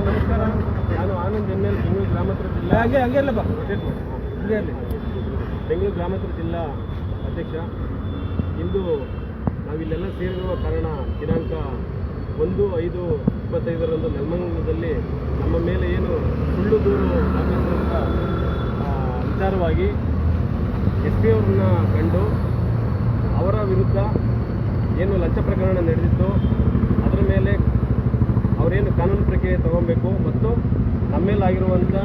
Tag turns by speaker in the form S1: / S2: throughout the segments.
S1: ನಮಸ್ಕಾರ. ನಾನು Anand N L Bengaluru ಗ್ರಾಮಾಂತರ ಜಿಲ್ಲಾ
S2: ಹಾಗೆ ಹಂಗೆ ಇರ್ಲಪ್ಪ
S1: ಬಾ. ಮಾಡಿ. ಬೆಂಗಳೂರು ಗ್ರಾಮಾಂತರ ಜಿಲ್ಲಾ ಅಧ್ಯಕ್ಷ. ಇಂದು ನಾವಿಲ್ಲೆಲ್ಲ ಸೇರಿರುವ ಕಾರಣ ದಿನಾಂಕ ಒಂದು ಐದು ಇಪ್ಪತ್ತೈದರಂದು ನೆಲಮಂಗಲದಲ್ಲಿ ನಮ್ಮ ಮೇಲೆ ಏನು ಸುಳ್ಳು ದೂರು ಆಗಿರುವಂಥ ವಿಚಾರವಾಗಿ ಎಸ್ ಪಿ ಅವ್ರನ್ನ ಕಂಡು ಅವರ ವಿರುದ್ಧ ಏನು ಲಂಚ ಪ್ರಕರಣ ನಡೆದಿತ್ತು ಅವರೇನು ಕಾನೂನು ಪ್ರಕ್ರಿಯೆ ತಗೊಬೇಕು ಮತ್ತು ನಮ್ಮ ಮೇಲಾಗಿರುವಂಥ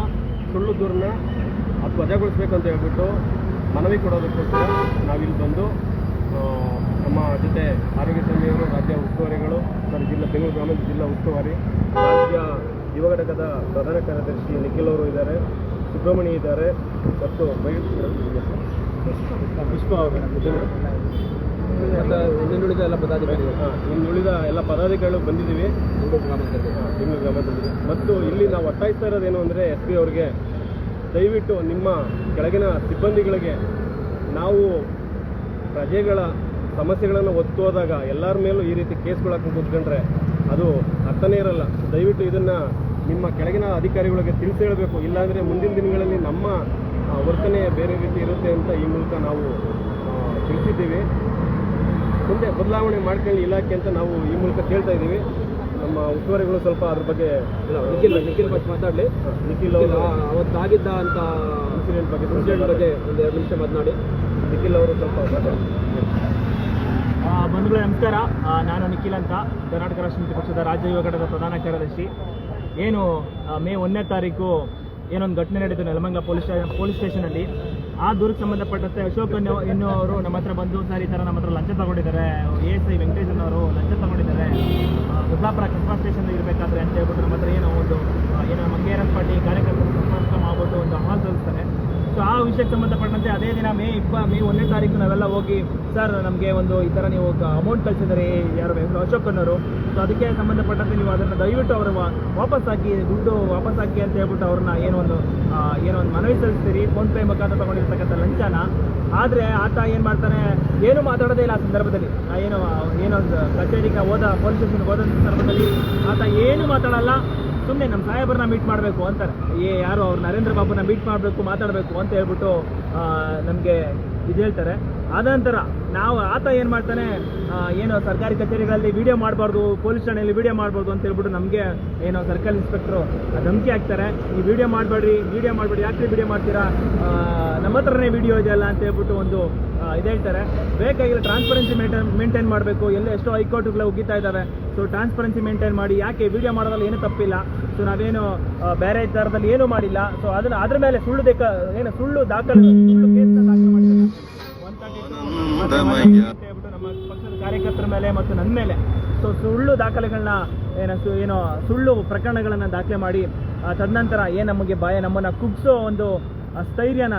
S1: ಸುಳ್ಳು ದೂರನ್ನ ಅದು ವಜಾಗೊಳಿಸ್ಬೇಕು ಅಂತ ಹೇಳ್ಬಿಟ್ಟು ಮನವಿ ಕೊಡೋದಕ್ಕೋಸ್ಕರ ನಾವಿಲ್ಲಿ ಬಂದು ನಮ್ಮ ಜೊತೆ ಆರೋಗ್ಯ ಸಮಿತಿಯವರು ರಾಜ್ಯ ಉಸ್ತುವಾರಿಗಳು ಸರ್ ಜಿಲ್ಲಾ ಬೆಂಗಳೂರು ಗ್ರಾಮಾಂತರ ಜಿಲ್ಲಾ ಉಸ್ತುವಾರಿ ರಾಜ್ಯ ಯುವ ಘಟಕದ ಪ್ರಧಾನ ಕಾರ್ಯದರ್ಶಿ ನಿಖಿಲ್ ಅವರು ಇದ್ದಾರೆ ಸುಬ್ರಹ್ಮಣ್ಯ ಇದ್ದಾರೆ ಮತ್ತು ಮಹಿಳೆ ಪುಷ್ಪ ಅವರು.
S2: ಇನ್ನುಳಿದ ಎಲ್ಲ ಪದಾಧಿಕಾರಿಗಳು.
S1: ಹಾಂ ಇನ್ನುಳಿದ ಎಲ್ಲ ಪದಾಧಿಕಾರಿಗಳು ಬಂದಿದ್ದೀವಿ.
S2: ಬೆಂಗಳೂರು ಗ್ರಾಮಾಂತರದಲ್ಲಿ
S1: ಮತ್ತು ಇಲ್ಲಿ ನಾವು ಒತ್ತಾಯಿಸ್ತಾ ಇರೋದೇನು ಅಂದರೆ ಎಸ್ ಪಿ ಅವ್ರಿಗೆ ದಯವಿಟ್ಟು ನಿಮ್ಮ ಕೆಳಗಿನ ಸಿಬ್ಬಂದಿಗಳಿಗೆ ನಾವು ಪ್ರಜೆಗಳ ಸಮಸ್ಯೆಗಳನ್ನು ಒತ್ತು ಹೋದಾಗ ಎಲ್ಲರ ಮೇಲೂ ಈ ರೀತಿ ಕೇಸ್ಗಳು ಹಾಕೊಂಡು ಕೂತ್ಕೊಂಡ್ರೆ ಅದು ಅರ್ಥನೇ ಇರಲ್ಲ. ದಯವಿಟ್ಟು ಇದನ್ನು ನಿಮ್ಮ ಕೆಳಗಿನ ಅಧಿಕಾರಿಗಳಿಗೆ ತಿಳಿಸಿ ಹೇಳಬೇಕು. ಇಲ್ಲಾಂದರೆ ಮುಂದಿನ ದಿನಗಳಲ್ಲಿ ನಮ್ಮ ವರ್ತನೆ ಬೇರೆ ರೀತಿ ಇರುತ್ತೆ ಅಂತ ಈ ಮೂಲಕ ನಾವು ತಿಳಿಸಿದ್ದೀವಿ. ಮುಂದೆ ಬದಲಾವಣೆ ಮಾಡ್ಕೊಳ್ಳಿ ಇಲಾಖೆ ಅಂತ ನಾವು ಈ ಮೂಲಕ ಕೇಳ್ತಾ ಇದ್ದೀವಿ. ನಮ್ಮ ಉಸ್ತುವಾರಿಗಳು ಸ್ವಲ್ಪ ಅದ್ರ ಬಗ್ಗೆ
S2: ಇಲ್ಲ ನಿಖಿಲ್ ನಿಖಿಲ್ ಬಗ್ಗೆ ಮಾತಾಡಲಿ.
S1: ನಿಖಿಲ್ ಅವರು
S2: ಅವತ್ತಾಗಿದ್ದ ಅಂತ
S1: ಇನ್ಸಿಡೆಂಟ್ ಬಗ್ಗೆ
S2: ಇನ್ಸಿಡೆಂಟ್ ಬಗ್ಗೆ ಒಂದು ಎರಡು ನಿಮಿಷ ಮಾತನಾಡಿ.
S1: ನಿಖಿಲ್ ಅವರು ಸ್ವಲ್ಪ ಬಂಧುಗಳ
S3: ಬಂಧುಗಳೇ ನಮಸ್ಕಾರ. ನಾನು ನಿಖಿಲ್ ಅಂತ. ಕರ್ನಾಟಕ ರಾಷ್ಟ್ರ ಪಕ್ಷದ ರಾಜ್ಯ ಯುವ ಘಟಕದ ಪ್ರಧಾನ ಕಾರ್ಯದರ್ಶಿ. ಏನು ಮೇ ಒಂದನೇ ತಾರೀಕು ಏನೊಂದು ಘಟನೆ ನಡೆಯಿತು ನೆಲಮಂಗ ಪೊಲೀಸ್ ಪೊಲೀಸ್ ಸ್ಟೇಷನಲ್ಲಿ. ಆ ದೂರಕ್ಕೆ ಸಂಬಂಧಪಟ್ಟಂತೆ ಅಶೋಕ್ ಇನ್ನೂ ಅವರು ನಮ್ಮ ಹತ್ರ ಬಂದು ಸರ್ ಈ ಥರ ನಮ್ಮ ಹತ್ರ ಲಂಚ ತಗೊಂಡಿದ್ದಾರೆ. ಎ ಎಸ್ ಐ ವೆಂಕಟೇಶನ್ ಅವರು ಲಂಚ ತಗೊಂಡಿದ್ದಾರೆ. ಆ, ಬುದ್ಧಾಪುರ ಕಸ್ಬಾ ಸ್ಟೇಷನ್ ಇರಬೇಕಾದ್ರೆ ಅಂತ ಹೇಳ್ಬಿಟ್ಟು ನಮ್ಮ ಹತ್ರ ಏನೋ ಒಂದು ಏನೋ ಮಂಗೇರನ್ ಪಾರ್ಟಿ ಕಾರ್ಯಕರ್ತರು ಸಂಪರ್ಕ ಮಾಡ್ಬಿಟ್ಟು ಒಂದು ಅಹವಾಲು ಸಲ್ಲಿಸ್ತಾರೆ ಸೊ ಆ ವಿಷಯಕ್ಕೆ ಸಂಬಂಧಪಟ್ಟಂತೆ ಅದೇ ದಿನ ಮೇ ಇಪ್ಪ, ಮೇ ಒಂದನೇ ತಾರೀಕು ನಾವೆಲ್ಲ ಹೋಗಿ ಸರ್ ನಮಗೆ ಒಂದು ಈ ಥರ ನೀವು ಅಮೌಂಟ್ ಕಳಿಸಿದರೆ, ಯಾರು ಅಶೋಕ್ ಅನ್ನೋರು ಸೊ ಅದಕ್ಕೆ ಸಂಬಂಧಪಟ್ಟಂತೆ ನೀವು ಅದನ್ನು ದಯವಿಟ್ಟು ಅವರು ವಾಪಸ್ ಹಾಕಿ, ದುಡ್ಡು ವಾಪಸ್ ಹಾಕಿ ಅಂತ ಹೇಳ್ಬಿಟ್ಟು ಅವ್ರನ್ನ ಏನೋ ಒಂದು ಏನೋ ಒಂದು ಮನವಿ ಸಲ್ಲಿಸ್ತೀರಿ. ಫೋನ್ಪೇ ಮುಖಾಂತರ ತೊಗೊಂಡಿರ್ತಕ್ಕಂಥ ಲಂಚನ. ಆದರೆ ಆತ ಏನು ಮಾಡ್ತಾನೆ? ಏನು ಮಾತಾಡೋದೇ ಇಲ್ಲ ಆ ಸಂದರ್ಭದಲ್ಲಿ. ಏನೋ ಏನೋ ಒಂದು ಕಚೇರಿಗೆ ಹೋದ ಪೊಲೀಸ್ ಸ್ಟೇಷನ್ಗೆ ಹೋದ ಸಂದರ್ಭದಲ್ಲಿ ಆತ ಏನು ಮಾತಾಡಲ್ಲ. ಸುಮ್ಮನೆ ನಮ್ಮ ಸಾಹೇಬರನ್ನ ಮೀಟ್ ಮಾಡಬೇಕು ಅಂತಾರೆ. ಏ, ಯಾರು ಅವ್ರು ನರೇಂದ್ರ ಬಾಬುನ ಮೀಟ್ ಮಾಡಬೇಕು, ಮಾತಾಡಬೇಕು ಅಂತ ಹೇಳ್ಬಿಟ್ಟು ನಮಗೆ ಇದು ಹೇಳ್ತಾರೆ. ಆನಂತರ ನಾವು ಆತ ಏನು ಮಾಡ್ತಾನೆ ಏನೋ ಸರ್ಕಾರಿ ಕಚೇರಿಗಳಲ್ಲಿ ವಿಡಿಯೋ ಮಾಡಬಾರ್ದು ಪೊಲೀಸ್ ಠಾಣೆಯಲ್ಲಿ ವಿಡಿಯೋ ಮಾಡಬಾರ್ದು ಅಂತ ಹೇಳ್ಬಿಟ್ಟು ನಮಗೆ ಏನೋ ಸರ್ಕಲ್ ಇನ್ಸ್ಪೆಕ್ಟ್ರು ಧಮಕಿ ಹಾಕ್ತಾರೆ. ಈ ವಿಡಿಯೋ ಮಾಡಬೇಡ್ರಿ ವಿಡಿಯೋ ಮಾಡಬೇಡಿ ಯಾಕೆ ವಿಡಿಯೋ ಮಾಡ್ತೀರಾ? ನಮ್ಮ ಹತ್ರನೇ ವಿಡಿಯೋ ಇದೆಯಲ್ಲ ಅಂತ ಹೇಳ್ಬಿಟ್ಟು ಒಂದು ಇದು ಹೇಳ್ತಾರೆ. ಬೇಕಾಗಿಲ್ಲ ಟ್ರಾನ್ಸ್ಪರೆನ್ಸಿ ಮೇಂಟೈನ್ ಮೇಂಟೈನ್ ಮಾಡಬೇಕು. ಎಲ್ಲ ಎಷ್ಟೋ ಹೈಕೋರ್ಟ್ಗಳು ಉಗಿತಾ ಇದ್ದಾವೆ. ಸೊ ಟ್ರಾನ್ಸ್ಪರೆನ್ಸಿ ಮೇಂಟೈನ್ ಮಾಡಿ. ಯಾಕೆ ವಿಡಿಯೋ ಮಾಡೋದ್ರಲ್ಲಿ ಏನೂ ತಪ್ಪಿಲ್ಲ. ಸೊ ನಾವೇನು ಬೇರೆ ಥರದಲ್ಲಿ ಏನೂ ಮಾಡಿಲ್ಲ. ಸೊ ಅದನ್ನು ಅದ್ರ ಮೇಲೆ ಸುಳ್ಳು ದೇಕ ಏನು ಸುಳ್ಳು ದಾಖಲೆ ಸುಳ್ಳು ಕೇಸ್ನ ದಾಖಲೆ ಮಾಡಿದ್ದಾರೆ ಒನ್ ತರ್ಟಿ ಹೇಳ್ಬಿಟ್ಟು ನಮ್ಮ ಪಕ್ಷದ ಕಾರ್ಯಕರ್ತರ ಮೇಲೆ ಮತ್ತು ನನ್ನ ಮೇಲೆ. ಸೊ ಸುಳ್ಳು ದಾಖಲೆಗಳನ್ನ ಏನು ಏನೋ ಸುಳ್ಳು ಪ್ರಕರಣಗಳನ್ನು ದಾಖಲೆ ಮಾಡಿ ತದನಂತರ ಏನು ನಮಗೆ ಭಯ ನಮ್ಮನ್ನು ಕುಗ್ಸೋ ಒಂದು ಸ್ಥೈರ್ಯನ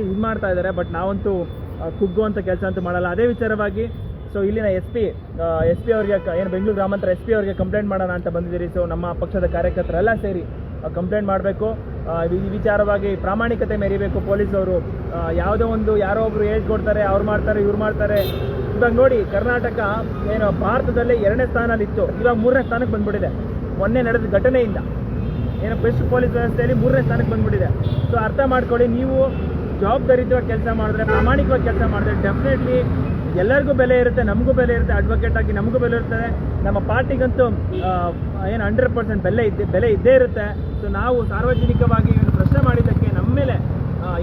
S3: ಇದು ಮಾಡ್ತಾ ಇದ್ದಾರೆ. ಬಟ್ ನಾವಂತೂ ಕುಗ್ಗುವಂಥ ಕೆಲಸ ಅಂತೂ ಮಾಡಲ್ಲ. ಅದೇ ವಿಚಾರವಾಗಿ ಸೊ ಇಲ್ಲಿನ ಎಸ್ ಪಿ ಎಸ್ ಪಿ ಅವರಿಗೆ ಏನು ಬೆಂಗಳೂರು ಗ್ರಾಮಾಂತರ ಎಸ್ ಪಿ ಅವರಿಗೆ ಕಂಪ್ಲೇಂಟ್ ಮಾಡೋಣ ಅಂತ ಬಂದಿದ್ದೀರಿ. ಸೊ ನಮ್ಮ ಪಕ್ಷದ ಕಾರ್ಯಕರ್ತರೆಲ್ಲ ಸೇರಿ ಕಂಪ್ಲೇಂಟ್ ಮಾಡಬೇಕು. ಈ ವಿಚಾರವಾಗಿ ಪ್ರಾಮಾಣಿಕತೆ ಮೆರಿಬೇಕು ಪೊಲೀಸವರು. ಯಾವುದೋ ಒಂದು ಯಾರೋ ಒಬ್ರು ಹೇಳ್ಕೊಡ್ತಾರೆ ಅವ್ರು ಮಾಡ್ತಾರೆ, ಇವ್ರು ಮಾಡ್ತಾರೆ. ಇವಾಗ ನೋಡಿ, ಕರ್ನಾಟಕ ಏನು, ಭಾರತದಲ್ಲೇ ಎರಡನೇ ಸ್ಥಾನದಲ್ಲಿತ್ತು. ಇವಾಗ ಮೂರನೇ ಸ್ಥಾನಕ್ಕೆ ಬಂದ್ಬಿಟ್ಟಿದೆ. ಮೊನ್ನೆ ನಡೆದ ಘಟನೆಯಿಂದ. ಏನು ಬೆಸ್ಟ್ ಪೊಲೀಸ್ ವ್ಯವಸ್ಥೆಯಲ್ಲಿ ಮೂರನೇ ಸ್ಥಾನಕ್ಕೆ ಬಂದ್ಬಿಟ್ಟಿದೆ. ಸೊ ಅರ್ಥ ಮಾಡ್ಕೊಳ್ಳಿ, ನೀವು ಜವಾಬ್ದಾರಿಯುತವಾಗಿ ಕೆಲಸ ಮಾಡಿದ್ರೆ, ಪ್ರಾಮಾಣಿಕವಾಗಿ ಕೆಲಸ ಮಾಡಿದ್ರೆ ಡೆಫಿನೆಟ್ಲಿ ಎಲ್ಲರಿಗೂ ಬೆಲೆ ಇರುತ್ತೆ, ನಮಗೂ ಬೆಲೆ ಇರುತ್ತೆ ಅಡ್ವೊಕೇಟ್ ಆಗಿ ನಮಗೂ ಬೆಲೆ ಇರ್ತದೆ ನಮ್ಮ ಪಾರ್ಟಿಗಂತೂ ಏನು ಹಂಡ್ರೆಡ್ ಪರ್ಸೆಂಟ್ ಬೆಲೆ ಇದ್ದೇ ಬೆಲೆ ಇದ್ದೇ ಇರುತ್ತೆ. ಸೊ ನಾವು ಸಾರ್ವಜನಿಕವಾಗಿ ಪ್ರಶ್ನೆ ಮಾಡಿದ್ದಕ್ಕೆ ನಮ್ಮ ಮೇಲೆ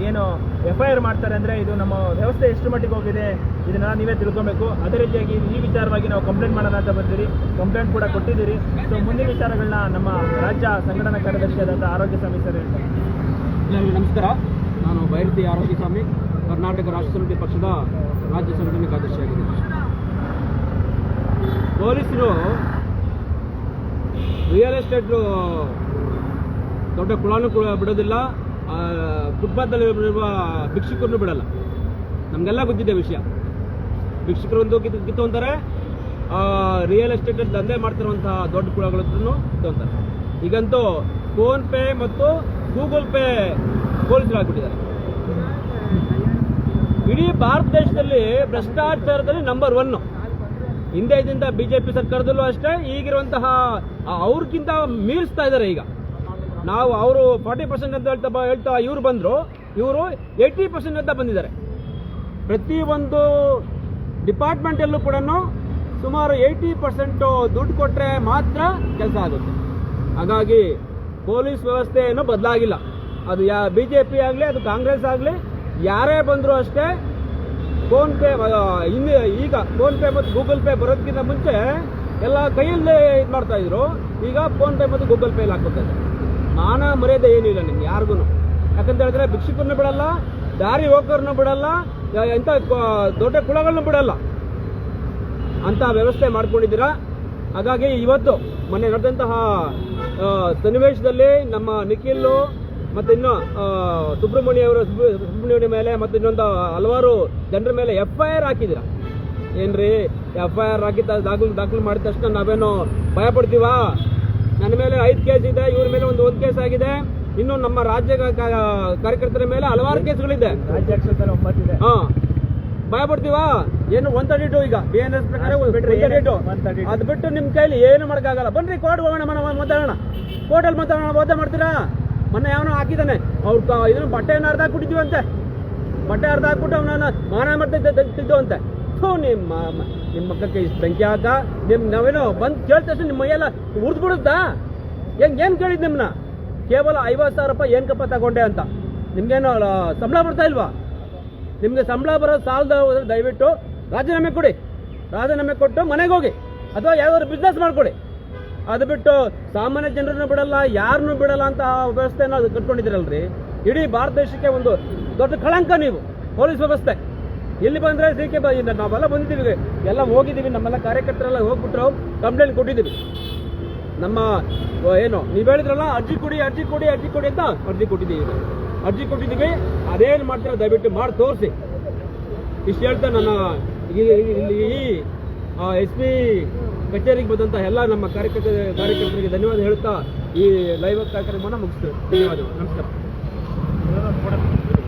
S3: ಏನು ಎಫ್ ಐ ಆರ್ ಮಾಡ್ತಾರೆ ಅಂದರೆ ಇದು ನಮ್ಮ ವ್ಯವಸ್ಥೆ ಎಷ್ಟು ಮಟ್ಟಿಗೆ ಹೋಗಿದೆ ಇದನ್ನ ನೀವೇ ತಿಳ್ಕೊಬೇಕು. ಅದೇ ರೀತಿಯಾಗಿ ಈ ವಿಚಾರವಾಗಿ ನಾವು ಕಂಪ್ಲೇಂಟ್ ಮಾಡೋಣ ಅಂತ ಬಂದಿರಿ. ಕಂಪ್ಲೇಂಟ್ ಕೂಡ ಕೊಟ್ಟಿದ್ದೀರಿ. ಸೊ ಮುಂದಿನ ವಿಚಾರಗಳನ್ನ ನಮ್ಮ ರಾಜ್ಯ ಸಂಘಟನಾ ಕಾರ್ಯದರ್ಶಿಯಾದಂಥ ಆರೋಗ್ಯ ಸಮಿತಿ ಸರ್
S2: ನಮಸ್ಕಾರ. ನಾನು ಬೈರತಿ ಆರೋಗ್ಯ ಸ್ವಾಮಿ, ಕರ್ನಾಟಕ ರಾಷ್ಟ್ರ ಸಮಿತಿ ಪಕ್ಷದ ರಾಜ್ಯ ಸಂಘಟನೆ ಕಾರ್ಯದರ್ಶಿಯಾಗಿದ್ದೀನಿ. ಪೊಲೀಸರು ರಿಯಲ್ ಎಸ್ಟೇಟ್ ದೊಡ್ಡ ಕುಳಾನು ಬಿಡೋದಿಲ್ಲ. ಇರುವ ಭಿಕ್ಷುಕರನ್ನು ಬಿಡಲ್ಲ. ನಮಗೆಲ್ಲ ಗೊತ್ತಿದೆ ವಿಷಯ. ಭಿಕ್ಷುಕರು ಒಂದು ಕಿತ್ತು ಅಂತಾರೆ. ರಿಯಲ್ ಎಸ್ಟೇಟ್ ದಂಧೆ ಮಾಡ್ತಿರುವಂತಹ ದೊಡ್ಡ ಕುಳಗಳನ್ನು ಕಿತ್ತೊಂತಾರೆ ಈಗಂತೂ ಫೋನ್ ಪೇ ಮತ್ತು ಗೂಗಲ್ ಪೇ ಪೊಲೀಸರಾಗ್ಬಿಟ್ಟಿದ್ದಾರೆ ಇಡೀ ಭಾರತ ದೇಶದಲ್ಲಿ ಭ್ರಷ್ಟಾಚಾರದಲ್ಲಿ ನಂಬರ್ ಒನ್ನು ಹಿಂದೆ ಇದ್ದಿಂದ ಬಿ ಜೆ ಪಿ ಸರ್ಕಾರದಲ್ಲೂ ಅಷ್ಟೇ, ಈಗಿರುವಂತಹ ಅವ್ರಿಗಿಂತ ಮೀರಿಸ್ತಾ ಇದ್ದಾರೆ ಈಗ. ನಾವು ಅವರು ಫಾರ್ಟಿ ಪರ್ಸೆಂಟ್ ಅಂತ ಹೇಳ್ತಾ ಹೇಳ್ತಾ ಇವರು ಬಂದರು, ಇವರು ಏಯ್ಟಿ ಪರ್ಸೆಂಟ್ ಅಂತ ಬಂದಿದ್ದಾರೆ. ಪ್ರತಿಯೊಂದು ಡಿಪಾರ್ಟ್ಮೆಂಟಲ್ಲೂ ಕೂಡ ಸುಮಾರು ಏಯ್ಟಿ ಪರ್ಸೆಂಟು ದುಡ್ಡು ಕೊಟ್ಟರೆ ಮಾತ್ರ ಕೆಲಸ ಆಗುತ್ತೆ. ಹಾಗಾಗಿ ಪೊಲೀಸ್ ವ್ಯವಸ್ಥೆ ಏನು ಬದಲಾಗಿಲ್ಲ. ಅದು ಯಾ ಬಿ ಜೆ ಪಿ ಆಗಲಿ, ಅದು ಕಾಂಗ್ರೆಸ್ ಆಗಲಿ, ಯಾರೇ ಬಂದರೂ ಅಷ್ಟೇ ಫೋನ್ಪೇ ಇನ್ನು ಈಗ ಫೋನ್ಪೇ ಮತ್ತು ಗೂಗಲ್ ಪೇ ಬರೋದಕ್ಕಿಂತ ಮುಂಚೆ ಎಲ್ಲ ಕೈಯಲ್ಲೇ ಇದು ಮಾಡ್ತಾ ಇದ್ರು. ಈಗ ಫೋನ್ಪೇ ಮತ್ತು ಗೂಗಲ್ ಪೇಲಿ ಹಾಕೋತಾರೆ ಮಾನ ಮರ್ಯಾದೆ ಏನಿಲ್ಲ ನಿಮ್ಗೆ ಯಾರಿಗೂ ಯಾಕಂತ ಹೇಳಿದ್ರೆ ಭಿಕ್ಷುಕರನ್ನ ಬಿಡಲ್ಲ, ದಾರಿ ಹೋಗೋರನ್ನ ಬಿಡಲ್ಲ ಎಂಥ ದೊಡ್ಡ ಕುಳಗಳನ್ನ ಬಿಡಲ್ಲ. ಅಂತ ವ್ಯವಸ್ಥೆ ಮಾಡ್ಕೊಂಡಿದ್ದೀರಾ? ಹಾಗಾಗಿ ಇವತ್ತು ಮೊನ್ನೆ ನಡೆದಂತಹ ಸನ್ನಿವೇಶದಲ್ಲಿ ನಮ್ಮ ನಿಖಿಲ್ಲು ಮತ್ತು ಇನ್ನು ಸುಬ್ರಹ್ಮಣ್ಯ ಅವರ ಸುಬ್ರಹ್ಮಣ್ಯ ಮೇಲೆ ಮತ್ತು ಇನ್ನೊಂದು ಹಲವಾರು ಜನರ ಮೇಲೆ ಎಫ್ ಐ ಆರ್ ಹಾಕಿದ್ರ ಏನ್ರಿ ಎಫ್ ಐ ಆರ್ ಹಾಕಿ ತ- ದಾಖಲು ದಾಖಲು ಮಾಡಿದ ತಕ್ಷಣ ನಾವೇನು ಭಯ ಪಡ್ತೀವ? ನನ್ನ ಮೇಲೆ ಐದು ಕೇಸ್ ಇದೆ ಇವ್ರ ಮೇಲೆ ಒಂದು ಒಂದು ಕೇಸ್ ಆಗಿದೆ. ಇನ್ನು ನಮ್ಮ ರಾಜ್ಯ ಕಾರ್ಯಕರ್ತರ ಮೇಲೆ ಹಲವಾರು ಕೇಸ್ಗಳಿದೆ. ಹಾ. ಭಯ ಪಡ್ತೀವ? ಏನು ಒನ್ ತರ್ಟಿ ಟು ಈಗ ಬಿ ಎನ್ ಎಸ್ ಪ್ರಕಾರ
S3: ಅಷ್ಟು ಬಿಟ್ರೆ
S2: ಒನ್ ತರ್ಟಿ ಟು
S3: 132.
S2: ಅದು ಬಿಟ್ಟು ನಿಮ್ಮ ಕೈಲಿ ಏನು ಮಾಡೋಕ್ಕಾಗಲ್ಲ. ಬನ್ರಿ ಕೋರ್ಟ್ ಹೋಗೋಣ ಮನ ಮಾತಾಡೋಣ. ಕೋರ್ಟಲ್ಲಿ ಮಾತಾಡೋಣ ಓದ ಮಾಡ್ತೀರಾ? ಮೊನ್ನೆ ಯಾವನೋ ಹಾಕಿದ್ದಾನೆ. ಅವ್ರ ಇದನ್ನು ಬಟ್ಟೆಯನ್ನು ಅರ್ಧ ಹಾಕ್ಬಿಟ್ಟಿದ್ವಿ ಅಂತೆ ಬಟ್ಟೆ ಅರ್ಧ ಹಾಕ್ಬಿಟ್ಟು ಅವನನ್ನ ಮಾನ ಮಾಡ್ತಾ ತೆಗ್ದು ಅಂತೆ ನಿಮ್ಮ ನಿಮ್ಮ ಮಕ್ಕಕ್ಕೆ ಇಷ್ಟು ಬೆಂಕಿ ಹಾಕ. ನಿಮ್ ನಾವೇನೋ ಬಂದು ಕೇಳ್ತಾ ನಿಮ್ಮ ಮೈಯೆಲ್ಲ ಉರ್ದು ಬಿಡುತ್ತಾ ಹೆಂಗ್ ಏನು ಕೇಳಿದ್ ನಿಮ್ಮನ್ನ ಕೇವಲ ಐವತ್ತು ಸಾವಿರ ರೂಪಾಯಿ ಏನಕ್ಕಪ್ಪ ತಗೊಂಡೆ ಅಂತ. ನಿಮ್ಗೇನು ಸಂಬಳ ಬರ್ತಾ ಇಲ್ವಾ? ನಿಮಗೆ ಸಂಬಳ ಬರೋ ಸಾಲದ ದಯವಿಟ್ಟು ರಾಜೀನಾಮೆ ಕೊಡಿ. ರಾಜೀನಾಮೆ ಕೊಟ್ಟು ಮನೆಗೆ ಹೋಗಿ. ಅಥವಾ ಯಾವ್ದಾದ್ರು ಬಿಸ್ನೆಸ್ ಮಾಡ್ಕೊಡಿ. ಅದು ಬಿಟ್ಟು ಸಾಮಾನ್ಯ ಜನರನ್ನು ಬಿಡಲ್ಲ, ಯಾರನ್ನು ಬಿಡಲ್ಲ ಅಂತ ಆ ವ್ಯವಸ್ಥೆನ ಅದು ಕಟ್ಕೊಂಡಿದ್ದೀರಲ್ರಿ? ಇಡೀ ಭಾರತ ದೇಶಕ್ಕೆ ಒಂದು ದೊಡ್ಡ ಕಳಂಕ ನೀವು, ಪೊಲೀಸ್ ವ್ಯವಸ್ಥೆ. ಇಲ್ಲಿ ಬಂದರೆ ಸಿ ಕೆ ನಾವೆಲ್ಲ ಬಂದಿದ್ದೀವಿ, ಎಲ್ಲ ಹೋಗಿದ್ದೀವಿ, ನಮ್ಮೆಲ್ಲ ಕಾರ್ಯಕರ್ತರೆಲ್ಲ ಹೋಗ್ಬಿಟ್ರು, ಕಂಪ್ಲೇಂಟ್ ಕೊಟ್ಟಿದ್ದೀವಿ. ನಮ್ಮ ಏನು, ನೀವು ಹೇಳಿದ್ರಲ್ಲ, ಅರ್ಜಿ ಕೊಡಿ ಅರ್ಜಿ ಕೊಡಿ ಅರ್ಜಿ ಕೊಡಿ ಅಂತ ಅರ್ಜಿ ಕೊಟ್ಟಿದ್ದೀವಿ. ಅರ್ಜಿ ಕೊಟ್ಟಿದ್ದೀವಿ, ಅದೇನು ಮಾಡ್ತೀರಾ ದಯವಿಟ್ಟು ಮಾಡಿ ತೋರಿಸಿ. ಇಷ್ಟು ಹೇಳ್ತಾ ನನ್ನ ಈ ಎಸ್ ಪಿ ಕಚೇರಿಗೆ ಬಂದಂತಹ ಎಲ್ಲ ನಮ್ಮ ಕಾರ್ಯಕರ್ತ ಕಾರ್ಯಕರ್ತರಿಗೆ ಧನ್ಯವಾದ ಹೇಳ್ತಾ ಈ ಲೈವ್ ಕಾರ್ಯಕ್ರಮವನ್ನು ಮುಗಿಸ್ತೇವೆ. ಧನ್ಯವಾದಗಳು. ನಮಸ್ಕಾರ.